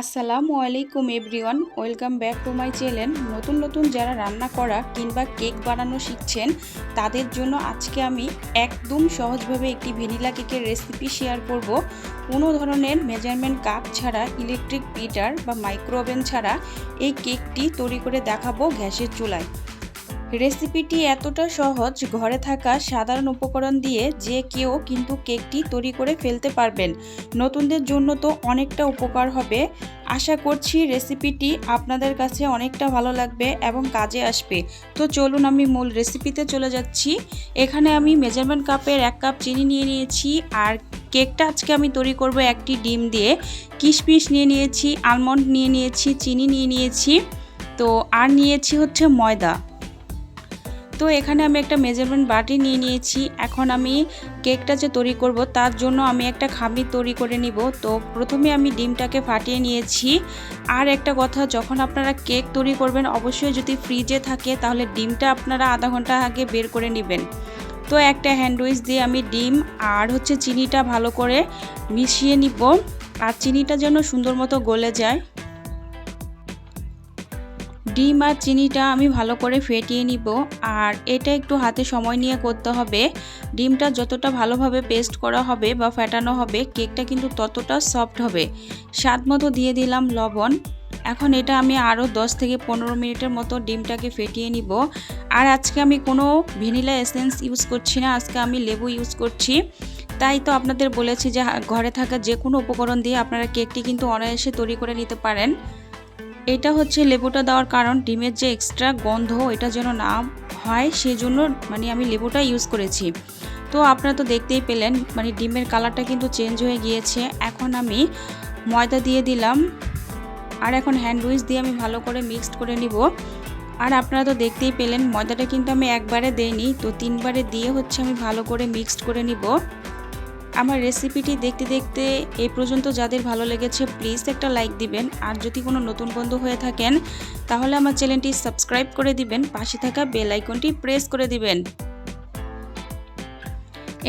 আসসালামু আলাইকুম everyone, welcome back to my channel. নতুন নতুন যারা রান্না করা কিংবা কেক বানানো শিখছেন, তাদের জন্য আজকে আমি একদম সহজভাবে একটি ভ্যানিলা কেকের রেসিপি শেয়ার করব। কোনো ধরনের মেজারমেন্ট কাপ ছাড়া ইলেকট্রিক বিটার বা মাইক্রো ওভেন ছাড়া এই কেকটি তৈরি করে দেখাবো গ্যাসের চুলায়। রেসিপিটি এতটা সহজ, ঘরে থাকা সাধারণ উপকরণ দিয়ে যে কেউ কিন্তু কেকটি তৈরি করে ফেলতে পারবেন। নতুনদের জন্য তো অনেকটা উপকার হবে। আশা করছি রেসিপিটি আপনাদের কাছে অনেকটা ভালো লাগবে এবং কাজে আসবে। তো চলুন আমি মূল রেসিপিতে চলে যাচ্ছি। এখানে আমি মেজারমেন্ট কাপের এক কাপ চিনি নিয়ে নিয়েছি আর কেকটা আজকে আমি তৈরি করব একটি ডিম দিয়ে। কিশমিশ নিয়ে নিয়েছি আলমন্ড নিয়ে নিয়েছি, চিনি নিয়ে নিয়েছি। তো আর নিয়েছি হচ্ছে ময়দা। তো এখানে আমি একটা মেজারমেন্ট বাটি নিয়ে নিয়েছি। এখন আমি কেকটা যে তৈরি করব তার জন্য আমি একটা খামির তৈরি করে নিব। তো প্রথমে আমি ডিমটাকে ফাটিয়ে নিয়েছি। আর একটা কথা, যখন আপনারা কেক তৈরি করবেন, অবশ্যই যদি ফ্রিজে থাকে তাহলে ডিমটা আপনারা আধা ঘণ্টা আগে বের করে নেবেন। তো একটা হ্যান্ডউইচ দিয়ে আমি ডিম আর হচ্ছে চিনিটা ভালো করে মিশিয়ে নিব। আর চিনিটা যেন সুন্দর মতো গলে যায়। ডিম আর চিনিটা আমি ভালো করে ফেটিয়ে নিব আর এটা একটু হাতে সময় নিয়ে করতে হবে। ডিমটা যতটা ভালোভাবে পেস্ট করা হবে বা ফেটানো হবে, কেকটা কিন্তু ততটা সফট হবে। স্বাদ মতো দিয়ে দিলাম লবণ। এখন এটা আমি আরও 10 থেকে পনেরো মিনিটের মতো ডিমটাকে ফেটিয়ে নিব। আর আজকে আমি কোনো ভ্যানিলা এসেন্স ইউজ করছি না, আজকে আমি লেবু ইউজ করছি। তাই তো আপনাদের বলেছি যে ঘরে থাকা যে কোনো উপকরণ দিয়ে আপনারা কেকটি কিন্তু অনায়াসে তৈরি করে নিতে পারেন। এটা হচ্ছে লেবুটা দেওয়ার কারণ, ডিমের যে এক্সট্রা গন্ধ, এটা যেন না হয় সেই জন্য মানে আমি লেবুটা ইউজ করেছি। তো আপনারা তো দেখতেই পেলেন মানে ডিমের কালারটা কিন্তু চেঞ্জ হয়ে গিয়েছে। এখন আমি ময়দা দিয়ে দিলাম, আর এখন হ্যান্ডউইচ দিয়ে আমি ভালো করে মিক্সড করে নিব। আর আপনারা তো দেখতেই পেলেন, ময়দাটা কিন্তু আমি একবারে দেইনি, তো তিনবারে দিয়ে হচ্ছে আমি ভালো করে মিক্সড করে নিব। আমার রেসিপিটি দেখতে দেখতে এই পর্যন্ত যাদের ভালো লেগেছে প্লিজ একটা লাইক দিবেন। আর যদি কোনো নতুন বন্ধু হয়ে থাকেন, তাহলে আমার চ্যানেলটি সাবস্ক্রাইব করে দিবেন। পাশে থাকা বেল আইকনটি প্রেস করে দিবেন।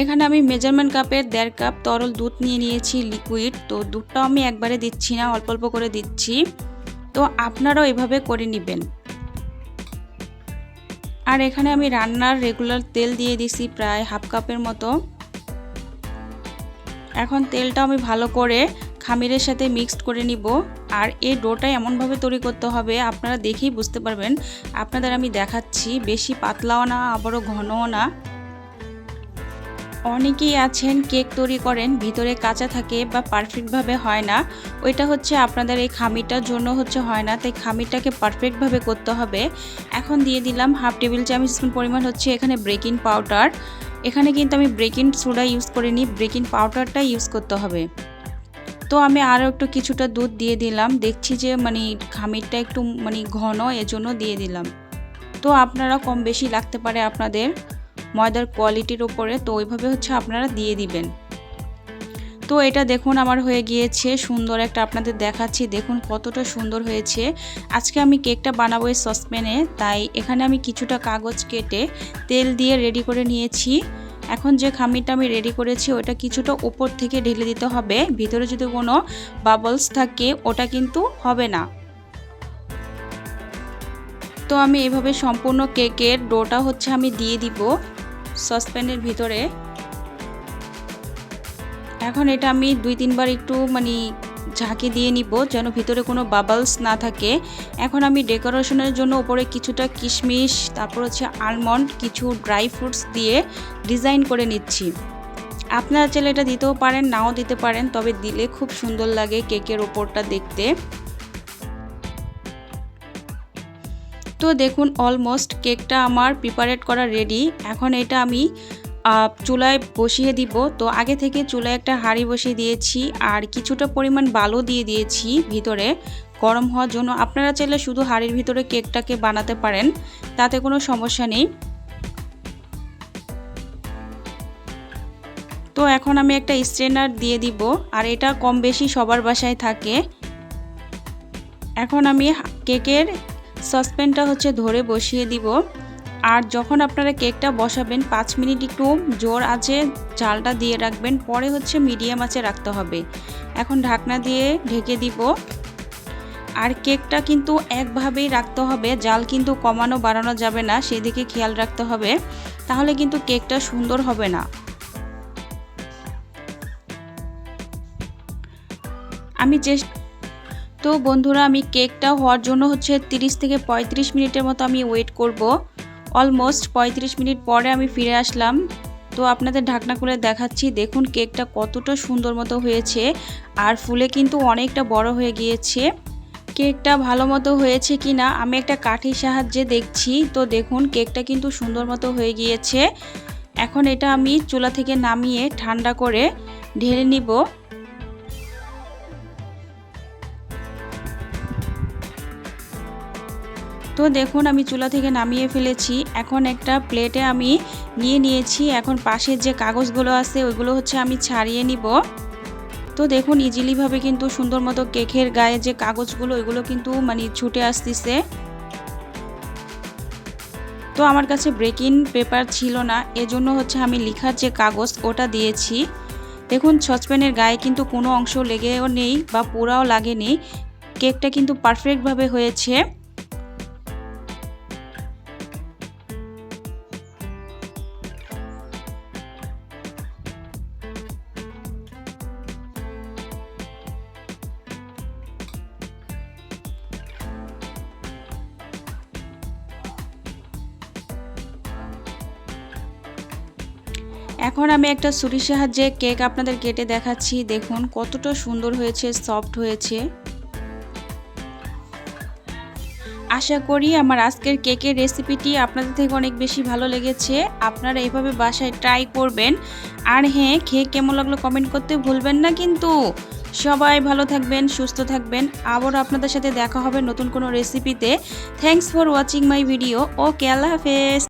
এখানে আমি মেজারমেন্ট কাপের দেড় কাপ তরল দুধ নিয়ে নিয়েছি লিকুইড তো দুধটাও আমি একবারে দিচ্ছি না, অল্প অল্প করে দিচ্ছি। তো আপনারাও এভাবে করে নেবেন। আর এখানে আমি রান্নার রেগুলার তেল দিয়ে দিছি, প্রায় হাফ কাপের মতো। এখন তেলটা আমি ভালো করে খামিরের সাথে মিক্সড করে নিব। আর এই ডোটা এমনভাবে তৈরি করতে হবে, আপনারা দেখেই বুঝতে পারবেন। আপনাদের আমি দেখাচ্ছি, বেশি পাতলাও না, আবারও ঘনও না। অনেকেই আছেন, কেক তৈরি করেন, ভিতরে কাঁচা থাকে বা পারফেক্টভাবে হয় না। ওইটা হচ্ছে আপনাদের এই খামিটার জন্য হচ্ছে হয় না, তাই খামিরটাকে পারফেক্টভাবে করতে হবে। এখন দিয়ে দিলাম হাফ টেবিল চামচ স্পুন পরিমাণ হচ্ছে এখানে বেকিং পাউডার এখানে কিন্তু আমি ব্রেকিং সোডা ইউজ করিনি ব্রেকিং পাউডারটা ইউজ করতে হবে। তো আমি আরও একটু কিছুটা দুধ দিয়ে দিলাম, দেখছি যে মানে খামিরটা একটু মানে ঘন, এজন্য দিয়ে দিলাম। তো আপনারা কম বেশি লাগতে পারে আপনাদের ময়দার কোয়ালিটির ওপরে তো ওইভাবে হচ্ছে আপনারা দিয়ে দিবেন। তো এটা দেখুন আমার হয়ে গিয়েছে, সুন্দর একটা আপনাদের দেখাচ্ছি, দেখুন কতটা সুন্দর হয়েছে। আজকে আমি কেকটা বানাবো এই সসপ্যানে, তাই এখানে আমি কিছুটা কাগজ কেটে তেল দিয়ে রেডি করে নিয়েছি। এখন যে খামিরটা আমি রেডি করেছি, ওটা কিছুটা উপর থেকে ঢেলে দিতে হবে, ভিতরে যদি কোনো বাবলস থাকে, ওটা কিন্তু হবে না। তো আমি এভাবে সম্পূর্ণ কেকের ডোটা হচ্ছে আমি দিয়ে দিব সসপ্যানের ভিতরে। এখন এটা আমি দুই তিনবার একটু মানে ঝাঁকি দিয়ে নিব যেন ভিতরে কোনো বাবলস না থাকে। এখন আমি ডেকোরেশনের জন্য উপরে কিছুটা কিশমিশ, তারপর হচ্ছে আলমন্ড কিছু ড্রাই ফ্রুটস দিয়ে ডিজাইন করে নিচ্ছি। আপনারা চাইলে এটা দিতেও পারেন, নাও দিতে পারেন, তবে দিলে খুব সুন্দর লাগে কেকের ওপরটা দেখতে। তো দেখুন অলমোস্ট কেকটা আমার প্রিপারেট করা রেডি এখন এটা আমি চুলায় বসিয়ে দিব। তো আগে থেকে চুলায় একটা হাঁড়ি বসিয়ে দিয়েছি আর কিছুটা পরিমাণ বালু দিয়ে দিয়েছি ভিতরে। গরম হওয়ার জন্য আপনারা চাইলে শুধু হাঁড়ির ভিতরে কেকটাকে বানাতে পারেন, তাতে কোনো সমস্যা নেই। তো এখন আমি একটা স্ট্রেনার দিয়ে দিব আর এটা কম বেশি সবার বাসায় থাকে। এখন আমি কেকের সসপ্যানটা হচ্ছে ধরে বসিয়ে দিব। আর যখন আপনারা কেকটা বসাবেন, পাঁচ মিনিট একটু জোর আছে চালটা দিয়ে রাখবেন, পরে হচ্ছে মিডিয়াম আছে রাখতে হবে। এখন ঢাকনা দিয়ে ঢেকে দিব। আর কেকটা কিন্তু একভাবেই রাখতে হবে, জাল কিন্তু কমানো বাড়ানো যাবে না, সেদিকে খেয়াল রাখতে হবে, তাহলে কিন্তু কেকটা সুন্দর হবে না। আমি চেষ্টা তো বন্ধুরা, আমি কেকটা হওয়ার জন্য হচ্ছে 30 থেকে 35 মিনিটের মতো আমি ওয়েট করব। অলমোস্ট 35 মিনিট পরে আমি ফিরে আসলাম। তো আপনাদের ঢাকনা খুলে দেখাচ্ছি। দেখুন কেকটা কতটা সুন্দর মতো হয়েছে। আর ফুলে কিন্তু অনেকটা বড় হয়ে গিয়েছে। কেকটা ভালো মতো হয়েছে কি না আমি একটা কাঠির সাহায্যে দেখছি। তো দেখুন কেকটা কিন্তু সুন্দর মতো হয়ে গিয়েছে। এখন এটা আমি চুলা থেকে নামিয়ে ঠান্ডা করে ঢেলে নিব। তো দেখুন, আমি চুলা থেকে নামিয়ে ফেলেছি। এখন একটা প্লেটে আমি নিয়ে নিয়েছি। এখন পাশের যে কাগজগুলো আছে, ওইগুলো হচ্ছে আমি ছাড়িয়ে নিব। তো দেখুন ইজিলিভাবে কিন্তু সুন্দর মতো কেকের গায়ে যে কাগজগুলো, ওইগুলো কিন্তু মানে ছুটে আসতেছে। তো আমার কাছে ব্রেকিং পেপার ছিল না। এজন্য হচ্ছে আমি লিখার যে কাগজ, ওটা দিয়েছি। দেখুন, সসপ্যানের গায়ে কিন্তু কোনো অংশ লেগেও নেই বা পোড়াও লাগেনি। কেকটা কিন্তু পারফেক্টভাবে হয়েছে। এখন আমি একটা ছুরির সাহায্যে কেক আপনাদের কেটে দেখাচ্ছি। দেখুন, কতটা সুন্দর হয়েছে, সফট হয়েছে। আশা করি আমার আজকের কেকের রেসিপিটি আপনাদের থেকে অনেক বেশি ভালো লেগেছে। আপনারা এইভাবে বাসায় ট্রাই করবেন। আর হ্যাঁ খেয়ে কেমন লাগল কমেন্ট করতে ভুলবেন না কিন্তু। সবাই ভালো থাকবেন, সুস্থ থাকবেন। আবারও আপনাদের সাথে দেখা হবে নতুন কোনো রেসিপিতে। Thanks for watching my video okay আল্লাহ হাফেজ।